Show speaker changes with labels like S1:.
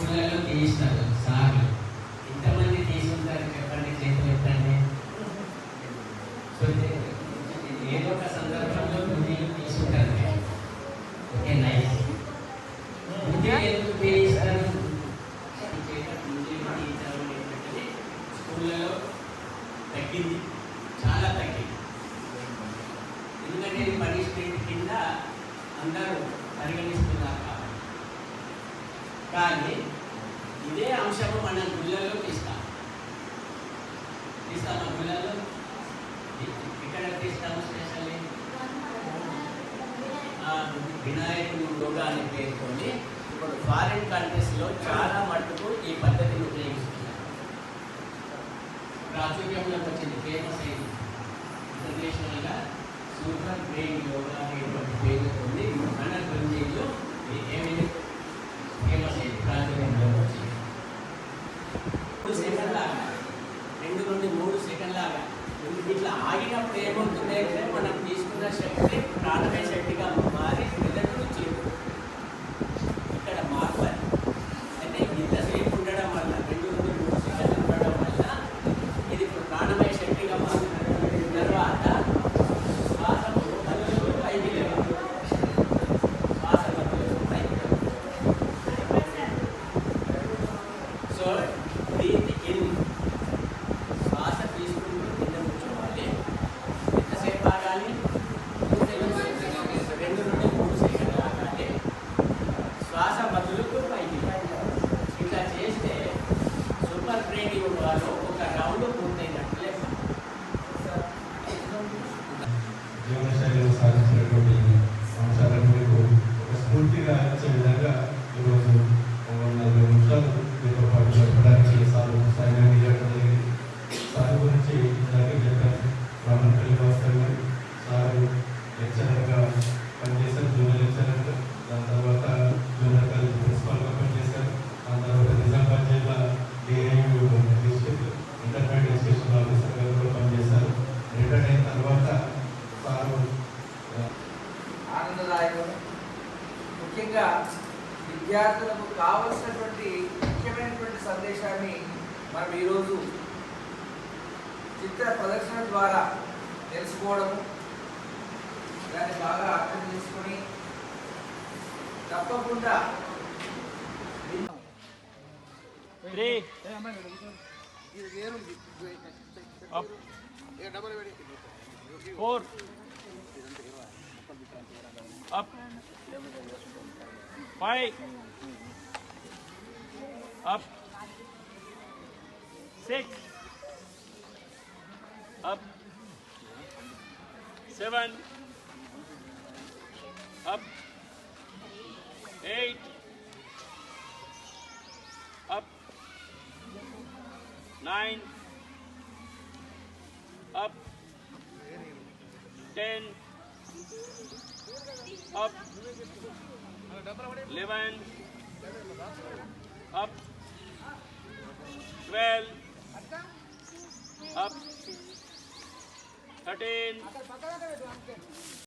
S1: స్కూళ్ళలో తీసినారు సార్లు. ఇంతమంది తీసుకుంటారు చెప్పండి చేతులు ఎత్తండి. ఏదో ఒక సందర్భంలో బుద్ధిలు తీసుకుంటారు. Okay nice. బుద్ధి ఎందుకు తీయిస్తారు స్కూళ్ళలో తగ్గింది చాలా తగ్గింది. ఎందుకంటే ఇది పనిష్మెంట్ కింద అందరూ పరిగణిస్తున్నారు కాబట్టి. కానీ ఇదే అంశము మన గుళ్ళలో తీస్తాం. తీస్తామా గుళ్ళలో ఇక్కడ తీస్తాము స్పెషల్లీ? వినాయకుడు యోగా అని పేర్కొని ఇప్పుడు ఫారిన్ కంట్రీస్లో చాలా మట్టుకు ఈ పద్ధతిని ఉపయోగిస్తున్నారు. ప్రాచుర్యంలోకి వచ్చింది ఫేమస్ అయింది ఇంటర్నేషనల్గా సూపర్ బ్రెయిన్ యోగా అనేటువంటి పేరుతోంది మన గురించి ఇట్లా ఆగినప్పుడు ఏమవుతుంది అంటే మనం తీసుకున్న శక్తి ప్రాణమే శక్తిగా మారి
S2: ఆనందదాయకం ముఖ్యంగా విద్యార్థులకు కావలసినటువంటి ముఖ్యమైనటువంటి సందేశాన్ని మనం ఈరోజు చిత్ర ప్రదర్శన ద్వారా తెలుసుకోవడము దాన్ని బాగా అర్థం చేసుకొని తప్పకుండా
S3: Three. Up. Five. Up. Six. Up. Seven. Up. Eight. Up. Nine. Up. Ten. Up. Eleven. Up. Twelve. Up. Thirteen.